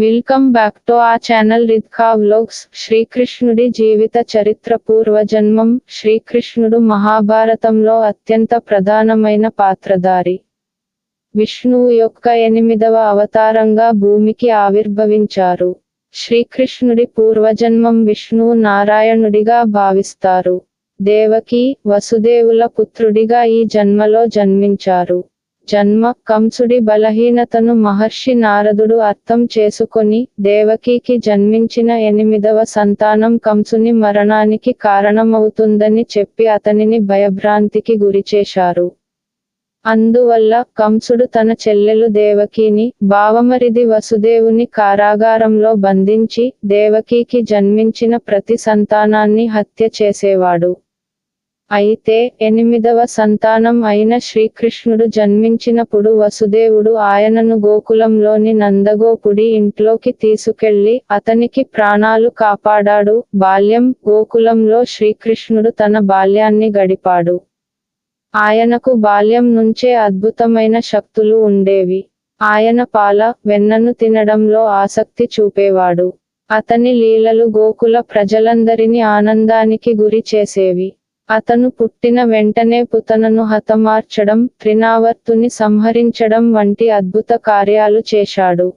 Welcome back to our channel Ridkha vlogs శ్రీకృష్ణుడి జీవిత చరిత్ర పూర్వజన్మం. శ్రీకృష్ణుడు మహాభారతంలో అత్యంత ప్రధానమైన పాత్రధారి. విష్ణువు యొక్క ఎనిమిదవ అవతారంగా భూమికి ఆవిర్భవించారు. శ్రీకృష్ణుడి పూర్వజన్మం విష్ణువు నారాయణుడిగా భావిస్తారు. దేవకి వసుదేవుల పుత్రుడిగా ఈ జన్మలో జన్మించారు. జన్మ కంసుడి బలహీనతను మహర్షి నారదుడు అర్థం చేసుకొని దేవకీకి జన్మించిన ఎనిమిదవ సంతానం కంసుని మరణానికి కారణమవుతుందని చెప్పి అతనిని భయభ్రాంతికి గురిచేశారు. అందువల్ల కంసుడు తన చెల్లెలు దేవకిని బావమరిది వసుదేవుని కారాగారంలో బంధించి దేవకీకి జన్మించిన ప్రతి సంతానాన్ని హత్య చేసేవాడు. అయితే ఎనిమిదవ సంతానం అయిన శ్రీకృష్ణుడు జన్మించినప్పుడు వసుదేవుడు ఆయనను గోకులంలోని నందగోపుడి ఇంట్లోకి తీసుకెళ్ళి అతనికి ప్రాణాలు కాపాడాడు. బాల్యం గోకులంలో శ్రీకృష్ణుడు తన బాల్యాన్ని గడిపాడు. ఆయనకు బాల్యం నుంచే అద్భుతమైన శక్తులు ఉండేవి. ఆయన పాల వెన్నను తినడంలో ఆసక్తి చూపేవాడు. అతని లీలలు గోకుల ప్రజలందరినీ ఆనందానికి గురి చేసేవి. అతను పుట్టిన వెంటనే పుతనను హతమార్చడం త్రినావర్తుని సంహరించడం వంటి అద్భుత కార్యాలు చేశాడు.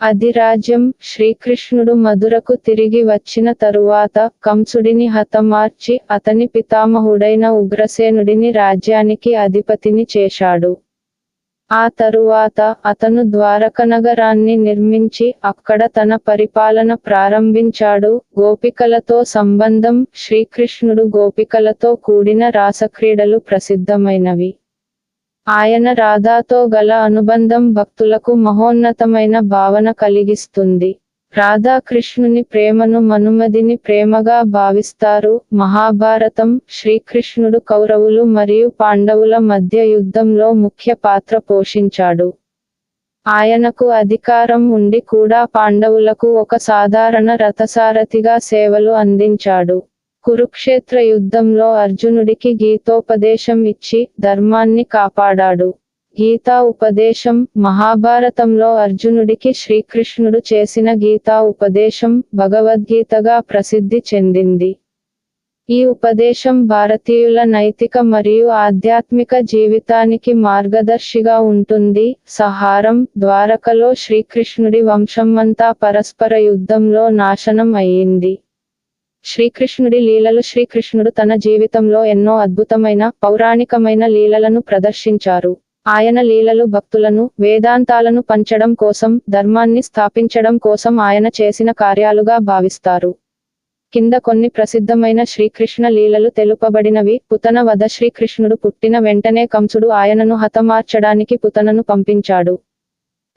అధిరాజ్యం శ్రీకృష్ణుడు మధురకు తిరిగి వచ్చిన తరువాత కంసుడిని హతమార్చి అతని పితామహుడైన ఉగ్రసేనుడిని రాజ్యానికి అధిపతిని చేశాడు. ఆ తరువాత అతను ద్వారక నగరాన్ని నిర్మించి అక్కడ తన పరిపాలన ప్రారంభించాడు. గోపికలతో సంబంధం శ్రీకృష్ణుడు గోపికలతో కూడిన రాసక్రీడలు ప్రసిద్ధమైనవి. ఆయన రాధాతో గల అనుబంధం భక్తులకు మహోన్నతమైన భావన కలిగిస్తుంది. రాధాకృష్ణుని ప్రేమను మనుమదిని ప్రేమగా భావిస్తారు. మహాభారతం శ్రీకృష్ణుడు కౌరవులు మరియు పాండవుల మధ్య యుద్ధంలో ముఖ్య పాత్ర పోషించాడు. ఆయనకు అధికారం ఉండి కూడా పాండవులకు ఒక సాధారణ రథసారథిగా సేవలు అందించాడు. కురుక్షేత్ర యుద్ధంలో అర్జునుడికి గీతోపదేశం ఇచ్చి ధర్మాన్ని కాపాడాడు. గీతా ఉపదేశం మహాభారతంలో అర్జునుడికి శ్రీకృష్ణుడు చేసిన గీతా ఉపదేశం భగవద్గీతగా ప్రసిద్ధి చెందింది. ఈ ఉపదేశం భారతీయుల నైతిక మరియు ఆధ్యాత్మిక జీవితానికి మార్గదర్శిగా ఉంటుంది. సహారం ద్వారకలో శ్రీకృష్ణుడి వంశమంతా పరస్పర యుద్ధంలో నాశనం అయ్యింది. శ్రీకృష్ణుడి లీలలు శ్రీకృష్ణుడు తన జీవితంలో ఎన్నో అద్భుతమైన పౌరాణికమైన లీలలను ప్రదర్శించారు. ఆయన లీలలు భక్తులను వేదాంతాలను పంచడం కోసం ధర్మాన్ని స్థాపించడం కోసం ఆయన చేసిన కార్యాలుగా భావిస్తారు. కింద కొన్ని ప్రసిద్ధమైన శ్రీకృష్ణ లీలలు తెలుపబడినవి. పుతన వద శ్రీకృష్ణుడు పుట్టిన వెంటనే కంసుడు ఆయనను హతమార్చడానికి పుతనను పంపించాడు.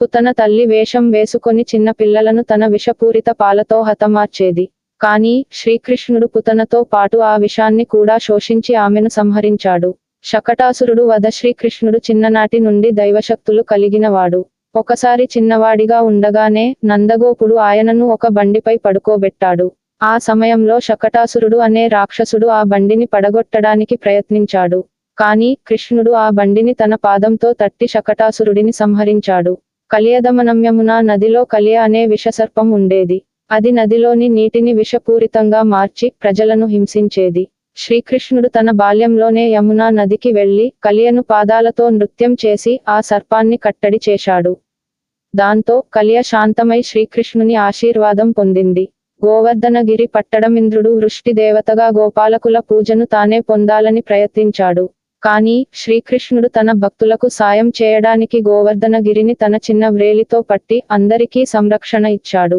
పుతన తల్లి వేషం వేసుకొని చిన్న పిల్లలను తన విషపూరిత పాలతో హతమార్చేది. కానీ శ్రీకృష్ణుడు పుతనతో పాటు ఆ విషాన్ని కూడా శోషించి ఆమెను సంహరించాడు. శకటాసురుడు వద శ్రీకృష్ణుడు చిన్ననాటి నుండి దైవశక్తులు కలిగినవాడు. ఒకసారి చిన్నవాడిగా ఉండగానే నందగోపుడు ఆయనను ఒక బండిపై పడుకోబెట్టాడు. ఆ సమయంలో శకటాసురుడు అనే రాక్షసుడు ఆ బండిని పడగొట్టడానికి ప్రయత్నించాడు. కానీ కృష్ణుడు ఆ బండిని తన పాదంతో తట్టి శకటాసురుడిని సంహరించాడు. కలియదమనమ్యమున నదిలో కలియ అనే విషసర్పం ఉండేది. అది నదిలోని నీటిని విషపూరితంగా మార్చి ప్రజలను హింసించేది. శ్రీకృష్ణుడు తన బాల్యంలోనే యమునా నదికి వెళ్ళి కలియను పాదాలతో నృత్యం చేసి ఆ సర్పాన్ని కట్టడి చేశాడు. దాంతో కలియ శాంతమై శ్రీకృష్ణుని ఆశీర్వాదం పొందింది. గోవర్ధనగిరి పట్టడమింద్రుడు వృష్టి దేవతగా గోపాలకుల పూజను తానే పొందాలని ప్రయత్నించాడు. కానీ శ్రీకృష్ణుడు తన భక్తులకు సాయం చేయడానికి గోవర్ధనగిరిని తన చిన్న వ్రేలితో పట్టి అందరికీ సంరక్షణ ఇచ్చాడు.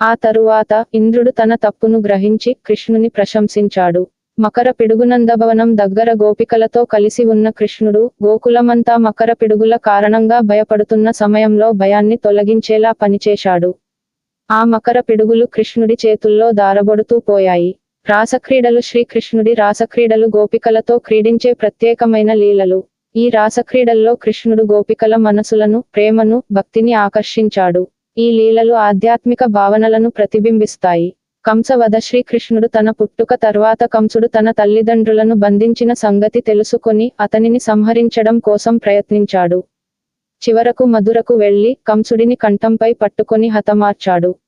ఆ తరువాత ఇంద్రుడు తన తప్పును గ్రహించి కృష్ణుని ప్రశంసించాడు. మకర పిడుగునందభవనం దగ్గర గోపికలతో కలిసి ఉన్న కృష్ణుడు గోకులమంతా మకర పిడుగుల కారణంగా భయపడుతున్న సమయంలో భయాన్ని తొలగించేలా పనిచేశాడు. ఆ మకర పిడుగులు కృష్ణుడి చేతుల్లో దారబడుతూ పోయాయి. రాసక్రీడలు శ్రీకృష్ణుడి రాసక్రీడలు గోపికలతో క్రీడించే ప్రత్యేకమైన లీలలు. ఈ రాసక్రీడల్లో కృష్ణుడు గోపికల మనసులను ప్రేమను భక్తిని ఆకర్షించాడు. ఈ లీలలు ఆధ్యాత్మిక భావనలను ప్రతిబింబిస్తాయి. కంసవధ శ్రీకృష్ణుడు తన పుట్టుక తర్వాత కంసుడు తన తల్లిదండ్రులను బంధించిన సంగతి తెలుసుకొని అతనిని సంహరించడం కోసం ప్రయత్నించాడు. చివరకు మధురకు వెళ్ళి కంసుడిని కంఠంపై పట్టుకొని హతమార్చాడు.